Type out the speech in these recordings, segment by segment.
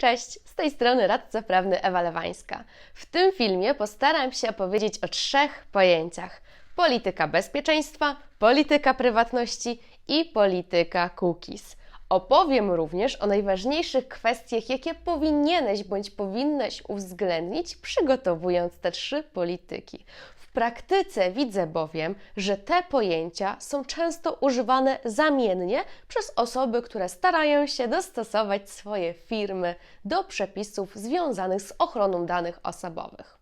Cześć, z tej strony radca prawny Ewa Lewańska. W tym filmie postaram się opowiedzieć o trzech pojęciach: polityka bezpieczeństwa, polityka prywatności i polityka cookies. Opowiem również o najważniejszych kwestiach, jakie powinieneś bądź powinnaś uwzględnić, przygotowując te trzy polityki. W praktyce widzę bowiem, że te pojęcia są często używane zamiennie przez osoby, które starają się dostosować swoje firmy do przepisów związanych z ochroną danych osobowych.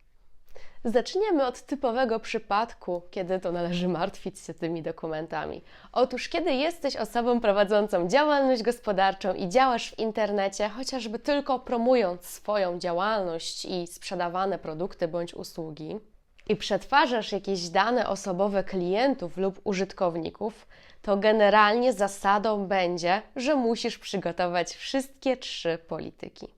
Zaczniemy od typowego przypadku, kiedy to należy martwić się tymi dokumentami. Otóż, kiedy jesteś osobą prowadzącą działalność gospodarczą i działasz w internecie, chociażby tylko promując swoją działalność i sprzedawane produkty bądź usługi, i przetwarzasz jakieś dane osobowe klientów lub użytkowników, to generalnie zasadą będzie, że musisz przygotować wszystkie trzy polityki.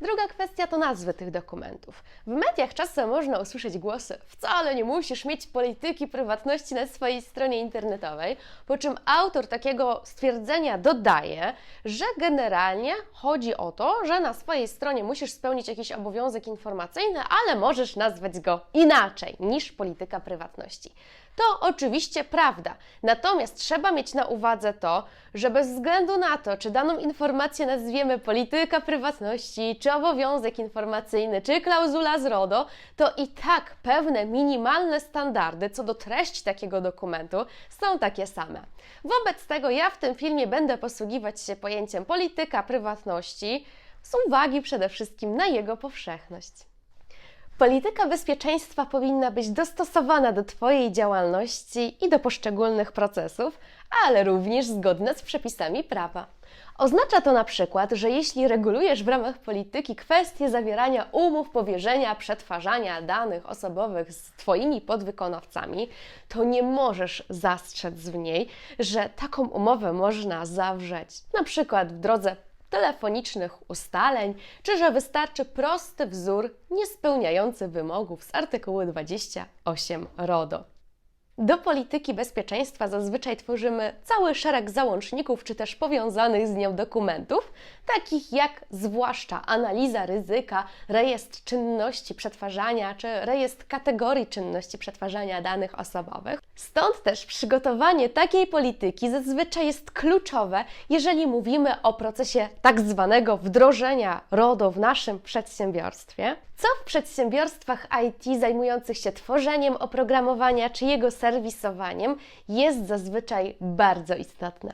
Druga kwestia to nazwy tych dokumentów. W mediach czasem można usłyszeć głosy: wcale nie musisz mieć polityki prywatności na swojej stronie internetowej, po czym autor takiego stwierdzenia dodaje, że generalnie chodzi o to, że na swojej stronie musisz spełnić jakiś obowiązek informacyjny, ale możesz nazwać go inaczej niż polityka prywatności. To oczywiście prawda. Natomiast trzeba mieć na uwadze to, że bez względu na to, czy daną informację nazwiemy polityka prywatności, czy obowiązek informacyjny, czy klauzula z RODO, to i tak pewne minimalne standardy co do treści takiego dokumentu są takie same. Wobec tego ja w tym filmie będę posługiwać się pojęciem polityka prywatności z uwagi przede wszystkim na jego powszechność. Polityka bezpieczeństwa powinna być dostosowana do Twojej działalności i do poszczególnych procesów, ale również zgodna z przepisami prawa. Oznacza to na przykład, że jeśli regulujesz w ramach polityki kwestie zawierania umów powierzenia, przetwarzania danych osobowych z Twoimi podwykonawcami, to nie możesz zastrzec w niej, że taką umowę można zawrzeć na przykład w drodze telefonicznych ustaleń, czy że wystarczy prosty wzór niespełniający wymogów z artykułu 28 RODO. Do polityki bezpieczeństwa zazwyczaj tworzymy cały szereg załączników czy też powiązanych z nią dokumentów, takich jak zwłaszcza analiza ryzyka, rejestr czynności przetwarzania czy rejestr kategorii czynności przetwarzania danych osobowych. Stąd też przygotowanie takiej polityki zazwyczaj jest kluczowe, jeżeli mówimy o procesie tak zwanego wdrożenia RODO w naszym przedsiębiorstwie. Co w przedsiębiorstwach IT zajmujących się tworzeniem oprogramowania czy jego serwisowaniem jest zazwyczaj bardzo istotne.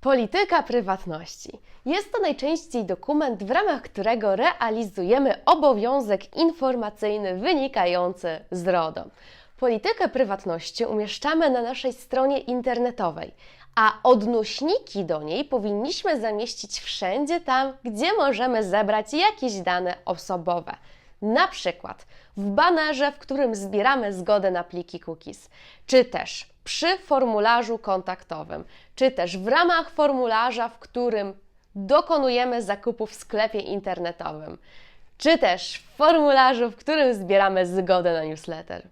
Polityka prywatności. Jest to najczęściej dokument, w ramach którego realizujemy obowiązek informacyjny wynikający z RODO. Politykę prywatności umieszczamy na naszej stronie internetowej, a odnośniki do niej powinniśmy zamieścić wszędzie tam, gdzie możemy zebrać jakieś dane osobowe. Na przykład w banerze, w którym zbieramy zgodę na pliki cookies, czy też przy formularzu kontaktowym, czy też w ramach formularza, w którym dokonujemy zakupu w sklepie internetowym, czy też w formularzu, w którym zbieramy zgodę na newsletter.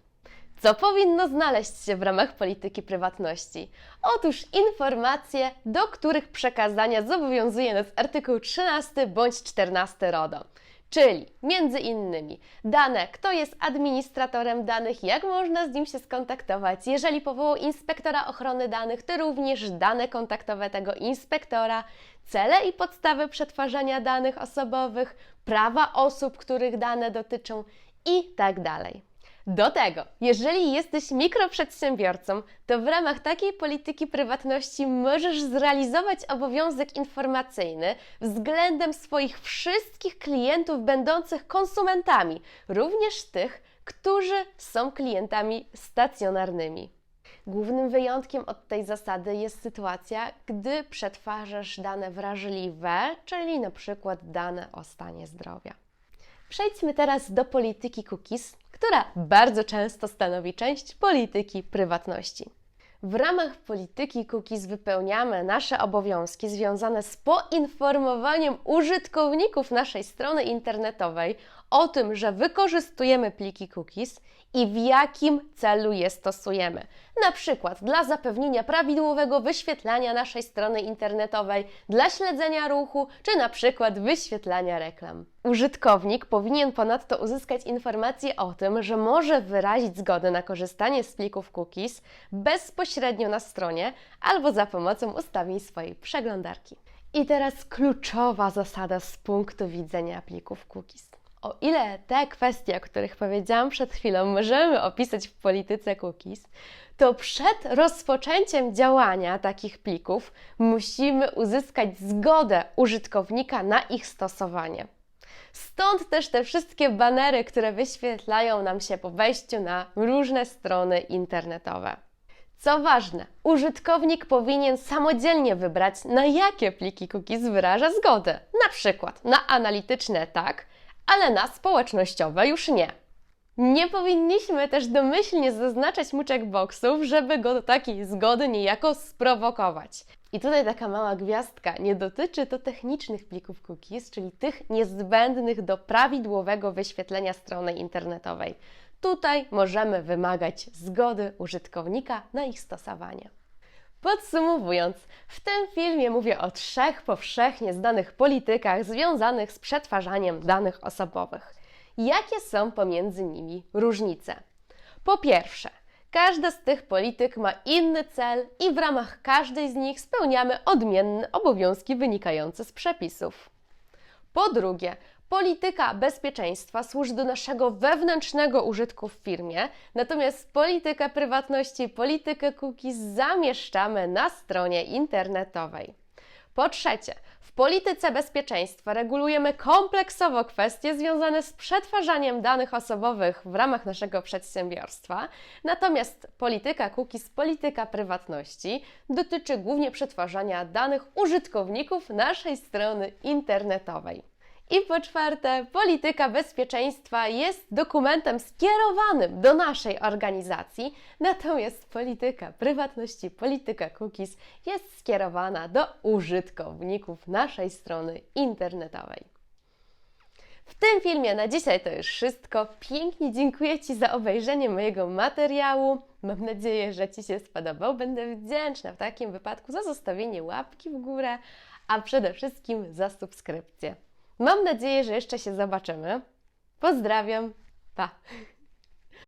Co powinno znaleźć się w ramach polityki prywatności? Otóż informacje, do których przekazania zobowiązuje nas artykuł 13 bądź 14 RODO. Czyli między innymi dane, kto jest administratorem danych, jak można z nim się skontaktować. Jeżeli powołał inspektora ochrony danych, to również dane kontaktowe tego inspektora, cele i podstawy przetwarzania danych osobowych, prawa osób, których dane dotyczą i tak dalej. Do tego, jeżeli jesteś mikroprzedsiębiorcą, to w ramach takiej polityki prywatności możesz zrealizować obowiązek informacyjny względem swoich wszystkich klientów będących konsumentami, również tych, którzy są klientami stacjonarnymi. Głównym wyjątkiem od tej zasady jest sytuacja, gdy przetwarzasz dane wrażliwe, czyli na przykład dane o stanie zdrowia. Przejdźmy teraz do polityki cookies, która bardzo często stanowi część polityki prywatności. W ramach polityki cookies wypełniamy nasze obowiązki związane z poinformowaniem użytkowników naszej strony internetowej o tym, że wykorzystujemy pliki cookies i w jakim celu je stosujemy. Na przykład dla zapewnienia prawidłowego wyświetlania naszej strony internetowej, dla śledzenia ruchu, czy na przykład wyświetlania reklam. Użytkownik powinien ponadto uzyskać informację o tym, że może wyrazić zgodę na korzystanie z plików cookies bezpośrednio na stronie albo za pomocą ustawień swojej przeglądarki. I teraz kluczowa zasada z punktu widzenia plików cookies. O ile te kwestie, o których powiedziałam przed chwilą, możemy opisać w polityce cookies, to przed rozpoczęciem działania takich plików musimy uzyskać zgodę użytkownika na ich stosowanie. Stąd też te wszystkie banery, które wyświetlają nam się po wejściu na różne strony internetowe. Co ważne, użytkownik powinien samodzielnie wybrać, na jakie pliki cookies wyraża zgodę. Na przykład na analityczne tak, ale na społecznościowe już nie. Nie powinniśmy też domyślnie zaznaczać mu checkboxów, żeby go do takiej zgody niejako sprowokować. I tutaj taka mała gwiazdka. Nie dotyczy to technicznych plików cookies, czyli tych niezbędnych do prawidłowego wyświetlenia strony internetowej. Tutaj możemy wymagać zgody użytkownika na ich stosowanie. Podsumowując, w tym filmie mówię o trzech powszechnie znanych politykach związanych z przetwarzaniem danych osobowych. Jakie są pomiędzy nimi różnice? Po pierwsze, każda z tych polityk ma inny cel i w ramach każdej z nich spełniamy odmienne obowiązki wynikające z przepisów. Po drugie, polityka bezpieczeństwa służy do naszego wewnętrznego użytku w firmie, natomiast politykę prywatności, politykę cookies zamieszczamy na stronie internetowej. Po trzecie, w polityce bezpieczeństwa regulujemy kompleksowo kwestie związane z przetwarzaniem danych osobowych w ramach naszego przedsiębiorstwa, natomiast polityka cookies, polityka prywatności dotyczy głównie przetwarzania danych użytkowników naszej strony internetowej. I po czwarte, polityka bezpieczeństwa jest dokumentem skierowanym do naszej organizacji, natomiast polityka prywatności, polityka cookies jest skierowana do użytkowników naszej strony internetowej. W tym filmie na dzisiaj to już wszystko. Pięknie dziękuję Ci za obejrzenie mojego materiału. Mam nadzieję, że Ci się spodobał. Będę wdzięczna w takim wypadku za zostawienie łapki w górę, a przede wszystkim za subskrypcję. Mam nadzieję, że jeszcze się zobaczymy. Pozdrawiam. Pa!